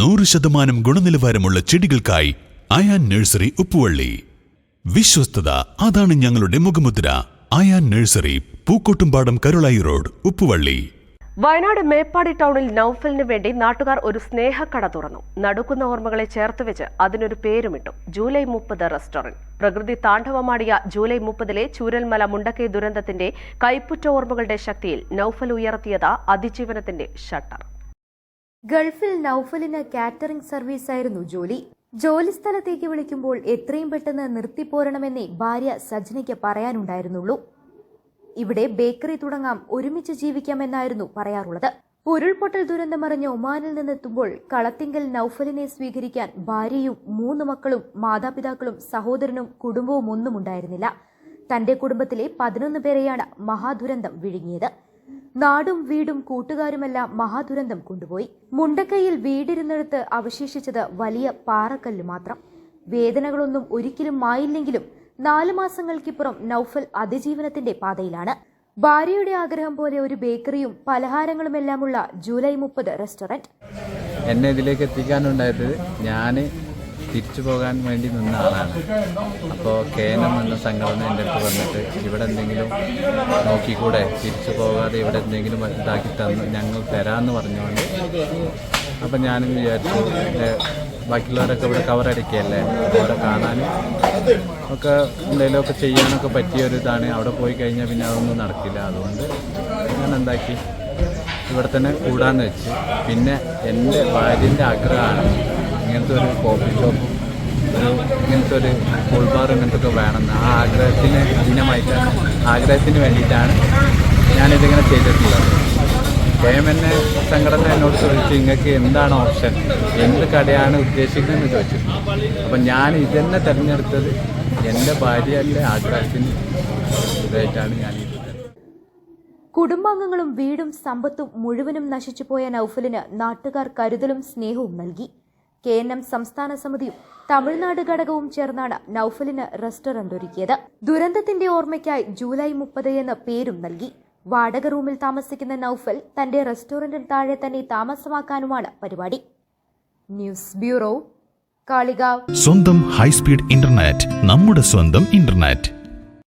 നൂറ് ശതമാനം ഗുണനിലവാരമുള്ള ചെടികൾക്കായി അയാൻ നഴ്സറി ഉപ്പുവള്ളി. വിശ്വസ്തത അതാണ് ഞങ്ങളുടെ മുഖമുദ്ര. Ayaan nursery Pookkottumpadam Karulai road Uppuvalli. Wayanad Meppadi ടൗണിൽ നൌഫലിന് വേണ്ടി നാട്ടുകാർ ഒരു സ്നേഹക്കട തുറന്നു. നടുക്കുന്ന ഓർമ്മകളെ ചേർത്ത് വെച്ച് അതിനൊരു പേരുമിട്ടു. ജൂലൈ മുപ്പത് റെസ്റ്റോറന്റ് പ്രകൃതി താണ്ഡവമാടിയ ജൂലൈ മുപ്പതിലെ ചൂരൽമല മുണ്ടക്കൈ ദുരന്തത്തിന്റെ കൈപ്പുറ്റ ഓർമ്മകളുടെ ശക്തിയിൽ നൌഫൽ ഉയർത്തിയത് അതിജീവനത്തിന്റെ ഷട്ടർ. ഗൾഫിൽ നൌഫലിന് കാറ്ററിംഗ് സർവീസായിരുന്നു ജോലി. ജോലി സ്ഥലത്തേക്ക് വിളിക്കുമ്പോൾ എത്രയും പെട്ടെന്ന് നിർത്തിപ്പോരണമെന്നേ ഭാര്യ സജ്നയ്ക്ക് പറയാനുണ്ടായിരുന്നുള്ളൂ. ഇവിടെ ബേക്കറി തുടങ്ങാം ഒരുമിച്ച് ജീവിക്കാമെന്നായിരുന്നു പറയാറുള്ളത്. ഉരുൾപൊട്ടൽ ദുരന്തമറിഞ്ഞ് ഒമാനിൽ നിന്നെത്തുമ്പോൾ കളത്തിങ്കൽ നൌഫലിനെ സ്വീകരിക്കാൻ ഭാര്യയും മൂന്ന് മക്കളും മാതാപിതാക്കളും സഹോദരനും കുടുംബവും ഒന്നും ഉണ്ടായിരുന്നില്ല തന്റെ കുടുംബത്തിലെ പതിനൊന്ന് പേരെയാണ് മഹാദുരന്തം വിഴുങ്ങിയത്. നാടും വീടും കൂട്ടുകാരുമെല്ലാം മഹാദുരന്തം കൊണ്ടുപോയി. മുണ്ടക്കൈയിൽ വീടിരുന്നിടത്ത് അവശേഷിച്ചത് വലിയ പാറക്കല്ല് മാത്രം. വേദനകളൊന്നും ഒരിക്കലും മായില്ലെങ്കിലും നാല് മാസങ്ങൾക്കിപ്പുറം നൌഫൽ അതിജീവനത്തിന്റെ പാതയിലാണ്. ഭാര്യയുടെ ആഗ്രഹം പോലെ ഒരു ബേക്കറിയും പലഹാരങ്ങളുമെല്ലാമുള്ള ജൂലൈ മുപ്പത് റെസ്റ്റോറന്റ്. എന്നെ ഇതിലേക്ക് എത്തിക്കാനുണ്ടായത് ഞാൻ തിരിച്ചു പോകാൻ വേണ്ടി നിന്ന ആളാണ്. അപ്പോൾ കേനം എന്ന സംഘടന എന്റെ അടുത്ത് വന്നിട്ട് ഇവിടെ എന്തെങ്കിലും നോക്കിക്കൂടെ? തിരിച്ചു പോകാതെ ഇവിടെ എന്തെങ്കിലും ഇതാക്കി തന്ന് ഞങ്ങൾ തരാമെന്ന് പറഞ്ഞുകൊണ്ട് അപ്പം ഞാനും വിചാരിച്ചു എന്റെ ബാക്കിയുള്ളവരൊക്കെ ഇവിടെ കവറടിക്കുകയല്ലേ അവിടെ കാണാനും ഒക്കെ എന്തെങ്കിലുമൊക്കെ ചെയ്യാനൊക്കെ പറ്റിയ ഒരു ഇതാണ്. അവിടെ പോയി കഴിഞ്ഞാൽ പിന്നെ അതൊന്നും നടക്കില്ല. അതുകൊണ്ട് ഞാൻ എന്താക്കി? ഇവിടെ തന്നെ കൂടാന്ന് വെച്ച്. പിന്നെ എന്റെ ഭാര്യന്റെ ആഗ്രഹമാണ് ഇങ്ങനത്തെ ഒരു കോഫി ഷോപ്പും ഒരു ഇങ്ങനത്തെ ഒരു കൂൾ ബാർ ഇങ്ങനത്തെ ഒക്കെ വേണമെന്ന് ആ ആഗ്രഹത്തിന് അധീനമായിട്ടാണ് ആഗ്രഹത്തിന് വേണ്ടിയിട്ടാണ് ഞാനിതിങ്ങനെ ചെയ്തിട്ടുള്ളത്. സ്വയം എന്നെ സംഘടന എന്നോട് ചോദിച്ചു നിങ്ങൾക്ക് എന്താണ് ഓപ്ഷൻ എന്ത് കടയാണ് ഉദ്ദേശിക്കുന്നതെന്ന് ചോദിച്ചു. അപ്പം ഞാൻ ഇതന്നെ തിരഞ്ഞെടുത്തത് എന്റെ ഭാര്യയുടെ ആഗ്രഹത്തിന് ഇതായിട്ടാണ് ഞാൻ ഇത് കുടുംബാംഗങ്ങളും വീടും സമ്പത്തും മുഴുവനും നശിച്ചുപോയ നൌഫലിന് നാട്ടുകാർ കരുതലും സ്നേഹവും നൽകി. കെ എൻ എം സംസ്ഥാന സമിതിയും തമിഴ്നാട് ഘടകവും ചേർന്നാണ് നൌഫലിന് റെസ്റ്റോറന്റ് ഒരുക്കിയത്. ദുരന്തത്തിന്റെ ഓർമ്മയ്ക്കായി ജൂലൈ മുപ്പത് എന്ന പേരും നൽകി. വാടക റൂമിൽ താമസിക്കുന്ന നൌഫൽ തന്റെ റെസ്റ്റോറന്റിന് താഴെ തന്നെ താമസമാക്കാനുമാണ് പരിപാടി. News bureau Kalikavu. സ്വന്തം ഹൈസ്പീഡ് ഇന്റർനെറ്റ് നമ്മുടെ സ്വന്തം ഇന്റർനെറ്റ്.